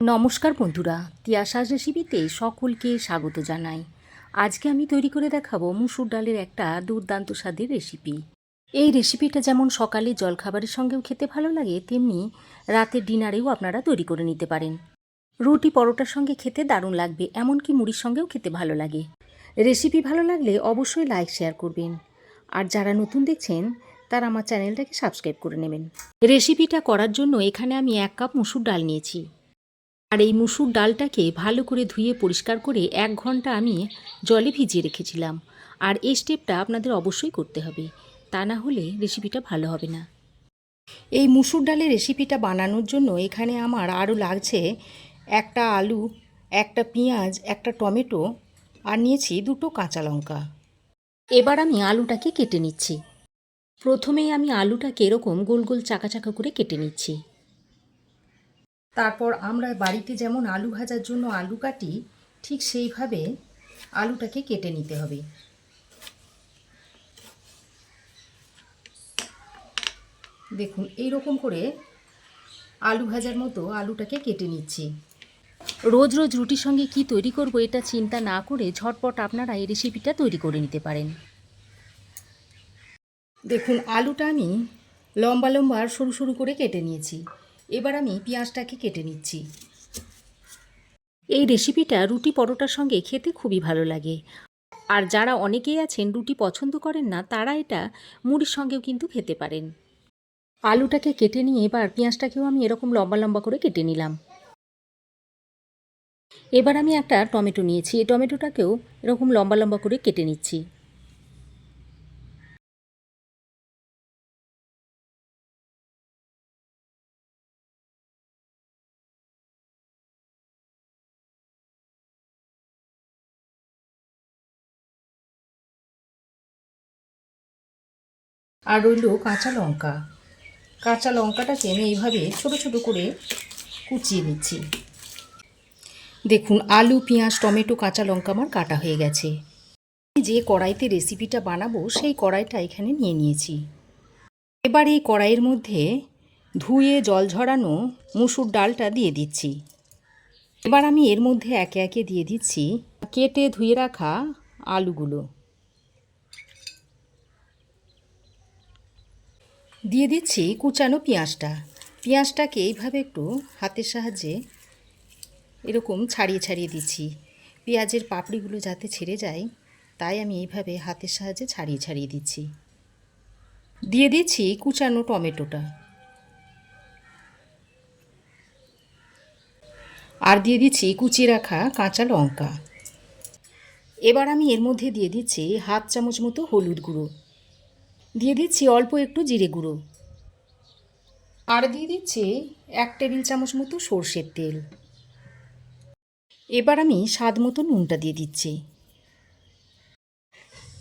নমস্কার বন্ধুরা তিয়াশাস রেসিপিতে সকলকে স্বাগত জানাই। আজকে আমি তৈরি করে দেখাবো মুসুর ডালের একটা দুর্দান্ত স্বাদের রেসিপি। এই রেসিপিটা যেমন সকালে জলখাবারের সঙ্গেও খেতে ভালো লাগে, তেমনি রাতের ডিনারেও আপনারা তৈরি করে নিতে পারেন। রুটি পরোটার সঙ্গে খেতে দারুণ লাগবে, এমনকি মুড়ির সঙ্গেও খেতে ভালো লাগে। রেসিপি ভালো লাগলে অবশ্যই লাইক, শেয়ার করবেন। আর যারা নতুন দেখছেন, তারা আমার চ্যানেলটাকে সাবস্ক্রাইব করে নেবেন। রেসিপিটা করার জন্য এখানে আমি এক কাপ মুসুর ডাল নিয়েছি। আর এই মুসুর ডালটাকে ভালো করে ধুয়ে পরিষ্কার করে এক ঘণ্টা আমি জলে ভিজিয়ে রেখেছিলাম। আর এই স্টেপটা আপনাদের অবশ্যই করতে হবে। তা না হলে রেসিপিটা ভালো হবে না। এই মুসুর ডালের রেসিপিটা বানানোর জন্য এখানে আমার আরও লাগছে একটা আলু, একটা পেঁয়াজ, একটা টমেটো আর নিয়েছি দুটো কাঁচা লঙ্কা। এবার আমি আলুটাকে কেটে নিচ্ছি। প্রথমেই আমি আলুটাকে এরকম গোল গোল চাকা চাকা করে কেটে নিচ্ছি। তারপর আমরা বাড়িতে যেমন আলু ভাজার জন্য আলু কাটি, ঠিক সেইভাবে আলুটাকে কেটে নিতে হবে। দেখুন এই রকম করে আলু ভাজার মতো আলুটাকে কেটে নিচ্ছি। রোজ রোজ রুটির সঙ্গে কি তৈরি করব এটা চিন্তা না করে ঝটপট আপনারা এই রেসিপিটা তৈরি করে নিতে পারেন। দেখুন, আলুটা আমি লম্বা লম্বা আর সরু সরু করে কেটে নিয়েছি। এবার আমি পেঁয়াজটাকে কেটে নিচ্ছি। এই রেসিপিটা রুটি পরোটার সঙ্গে খেতে খুবই ভালো লাগে। আর যারা অনেকেই আছেন রুটি পছন্দ করেন না, তারা এটা মুড়ির সঙ্গেও কিন্তু খেতে পারেন। আলুটাকে কেটে নিয়ে এবার পেঁয়াজটাকেও আমি এরকম লম্বা লম্বা করে কেটে নিলাম। এবার আমি একটা টমেটো নিয়েছি। এই টমেটোটাকেও এরকম লম্বা লম্বা করে কেটে নিচ্ছি। আর রইল কাঁচা লঙ্কা। কাঁচা লঙ্কাটাকে আমি এইভাবে ছোট ছোট করে কুচিয়ে নিচ্ছি। দেখুন, আলু, পেঁয়াজ, টমেটো, কাঁচা লঙ্কা আমার কাটা হয়ে গেছে। যে কড়াইতে রেসিপিটা বানাবো, সেই কড়াইটা এখানে নিয়ে নিয়েছি। এবার এই কড়াইয়ের মধ্যে ধুয়ে জল ঝরানো মুসুর ডালটা দিয়ে দিচ্ছি। এবার আমি এর মধ্যে একে একে দিয়ে দিচ্ছি। কেটে ধুয়ে রাখা আলুগুলো। দিয়ে দিচ্ছি কুচানো পেঁয়াজটা। পেঁয়াজটাকে এইভাবে একটু হাতের সাহায্যে এরকম ছাড়িয়ে ছাড়িয়ে দিচ্ছি। পেঁয়াজের পাপড়িগুলো যাতে ছেড়ে যায়, তাই আমি এইভাবে হাতের সাহায্যে ছাড়িয়ে ছাড়িয়ে দিচ্ছি। দিয়ে দিচ্ছি কুচানো টমেটোটা। আর দিয়ে দিচ্ছি কুচি রাখা কাঁচা লঙ্কা। এবার আমি এর মধ্যে দিয়ে দিচ্ছি হাফ চামচ মতো হলুদ গুঁড়ো। দিয়ে দিচ্ছি অল্প একটু জিরে গুঁড়ো। আর দিয়ে দিচ্ছি এক টেবিল চামচ মতো সর্ষের তেল। এবার আমি স্বাদ মতো নুনটা দিয়ে দিচ্ছি।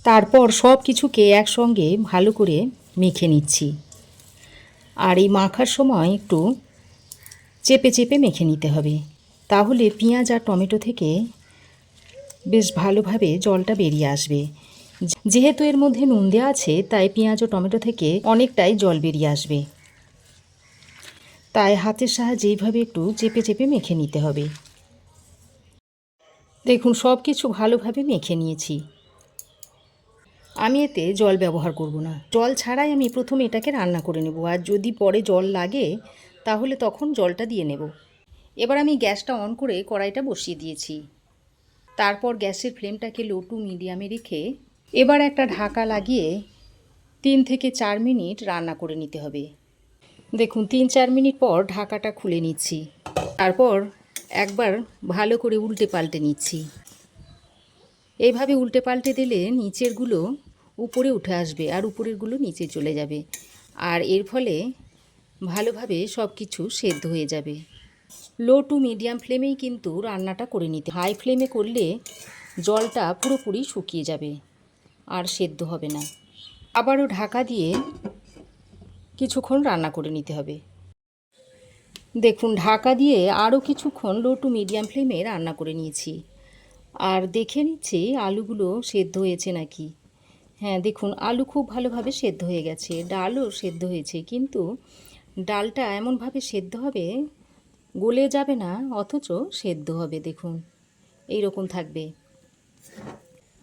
তারপর সব কিছুকে একসঙ্গে ভালো করে মেখে নিচ্ছি। আর এই মাখার সময় একটু চেপে চেপে মেখে নিতে হবে। তাহলে পেঁয়াজ আর টমেটো থেকে বেশ ভালোভাবে জলটা বেরিয়ে আসবে। যেহেতু এর মধ্যে নুন দেওয়া আছে, তাই পেঁয়াজ ও টমেটো থেকে অনেকটাই জল বেরিয়ে আসবে। তাই হাতের সাহায্যে এইভাবে একটু চেপে চেপে মেখে নিতে হবে। দেখুন সব কিছু ভালোভাবে মেখে নিয়েছি। আমি এতে জল ব্যবহার করব না। জল ছাড়াই আমি প্রথমে এটাকে রান্না করে নেব, আর যদি পরে জল লাগে, তাহলে তখন জলটা দিয়ে নেব। এবার আমি গ্যাসটা অন করে কড়াইটা বসিয়ে দিয়েছি। তারপর গ্যাসের ফ্লেমটাকে লো টু মিডিয়ামে রেখে এবার একটা ঢাকা লাগিয়ে তিন থেকে চার মিনিট রান্না করে নিতে হবে। দেখুন, তিন চার মিনিট পর ঢাকাটা খুলে নিচ্ছি। তারপর একবার ভালো করে উল্টে পাল্টে নিচ্ছি। এইভাবে উল্টে পাল্টে দিলে নিচেরগুলো উপরে উঠে আসবে আর উপরেরগুলো নিচে চলে যাবে। আর এর ফলে ভালোভাবে সব কিছু সেদ্ধ হয়ে যাবে। লো টু মিডিয়াম ফ্লেমেই কিন্তু রান্নাটা করে নিতে হাই ফ্লেমে করলে জলটা পুরোপুরি শুকিয়ে যাবে। আর সেদ্ধ হবে না। আবারও ঢাকা দিয়ে কিছুক্ষণ রান্না করে নিতে হবে। দেখুন, ঢাকা দিয়ে আরও কিছুক্ষণ লো টু মিডিয়াম ফ্লেমে রান্না করে নিয়েছি। আর দেখে নিচ্ছি আলুগুলো সেদ্ধ হয়েছে নাকি। হ্যাঁ দেখুন, আলু খুব ভালোভাবে সেদ্ধ হয়ে গেছে। ডালও সেদ্ধ হয়েছে, কিন্তু ডালটা এমনভাবে সেদ্ধ হবে, গলে যাবে না, অথচ সেদ্ধ হবে, দেখুন। এই রকম থাকবে।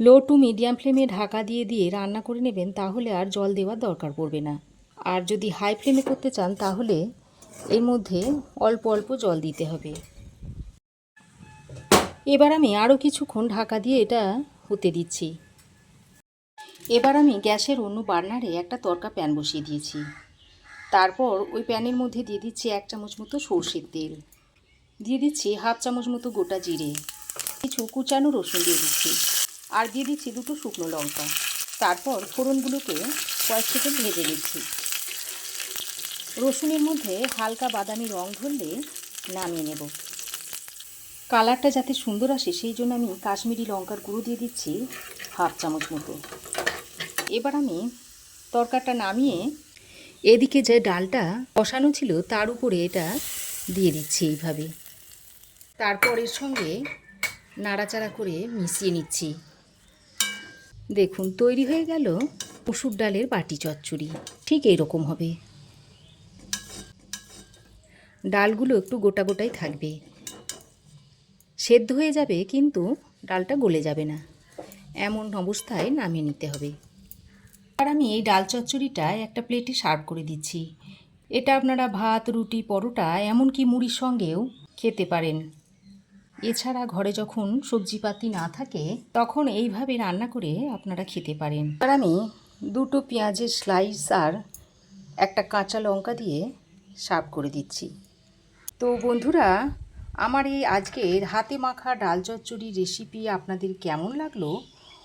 লো টু মিডিয়াম ফ্লেমে ঢাকা দিয়ে দিয়ে রান্না করে নেবেন, তাহলে আর জল দেওয়ার দরকার পড়বে না। আর যদি হাই ফ্লেমে করতে চান, তাহলে এর মধ্যে অল্প অল্প জল দিতে হবে। এবার আমি আরও কিছুক্ষণ ঢাকা দিয়ে এটা হতে দিচ্ছি। এবার আমি গ্যাসের অন্য বার্নারে একটা তরকা প্যান বসিয়ে দিয়েছি। তারপর ওই প্যানের মধ্যে দিয়ে দিচ্ছি এক চামচ মতো সর্ষের তেল। দিয়ে দিচ্ছি হাফ চামচ মতো গোটা জিরে। কিছু কুচানো রসুন দিয়ে দিচ্ছি। আর দিয়ে দিচ্ছি দুটো শুকনো লঙ্কা। তারপর ফোড়নগুলোকে কয়েক সেকেন্ড ভেজে নিচ্ছি। রসুনের মধ্যে হালকা বাদামি রং ধরলে নামিয়ে নেব। কালারটা যাতে সুন্দর আসে, সেই জন্য আমি কাশ্মীরি লঙ্কার গুঁড়ো দিয়ে দিচ্ছি হাফ চামচ মতো। এবার আমি তরকারটা নামিয়ে এদিকে যে ডালটা বসানো ছিল, তার উপরে এটা দিয়ে দিচ্ছি এইভাবে। তারপর এর সঙ্গে নাড়াচাড়া করে মিশিয়ে নিচ্ছি। দেখুন, তৈরি হয়ে গেল মসুর ডালের বাটি চচ্চড়ি। ঠিক এইরকম হবে। ডালগুলো একটু গোটা গোটাই থাকবে। সেদ্ধ হয়ে যাবে, কিন্তু ডালটা গলে যাবে না। এমন অবস্থায় নামিয়ে নিতে হবে। আর আমি এই ডাল চচ্চড়িটা একটা প্লেটে সার্ভ করে দিচ্ছি। এটা আপনারা ভাত, রুটি, পরোটা, এমনকি মুড়ির সঙ্গেও খেতে পারেন। এছাড়া ঘরে যখন সবজিপাতি না থাকে, তখন এইভাবে রান্না করে আপনারা খেতে পারেন। আর আমি দুটো পেঁয়াজের স্লাইস আর একটা কাঁচা লঙ্কা দিয়ে সার্ভ করে দিচ্ছি। তো বন্ধুরা, আমার এই আজকের হাতে মাখা ডাল চচ্চড়ি রেসিপি আপনাদের কেমন লাগল,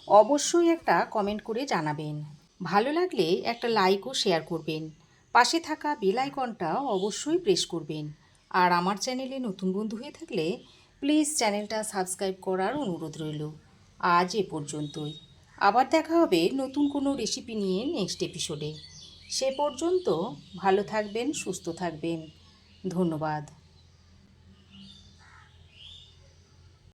অবশ্যই একটা কমেন্ট করে জানাবেন। ভালো লাগলে একটা লাইক ও শেয়ার করবেন। পাশে থাকা বেল আইকনটা অবশ্যই প্রেস করবেন। আর আমার চ্যানেলে নতুন বন্ধু হয়ে থাকলে প্লিজ চ্যানেলটা সাবস্ক্রাইব করার অনুরোধ রইল। আজ এ পর্যন্তই। আবার দেখা হবে নতুন কোনো রেসিপি নিয়ে নেক্সট এপিসোডে। সে পর্যন্ত ভালো থাকবেন, সুস্থ থাকবেন। ধন্যবাদ।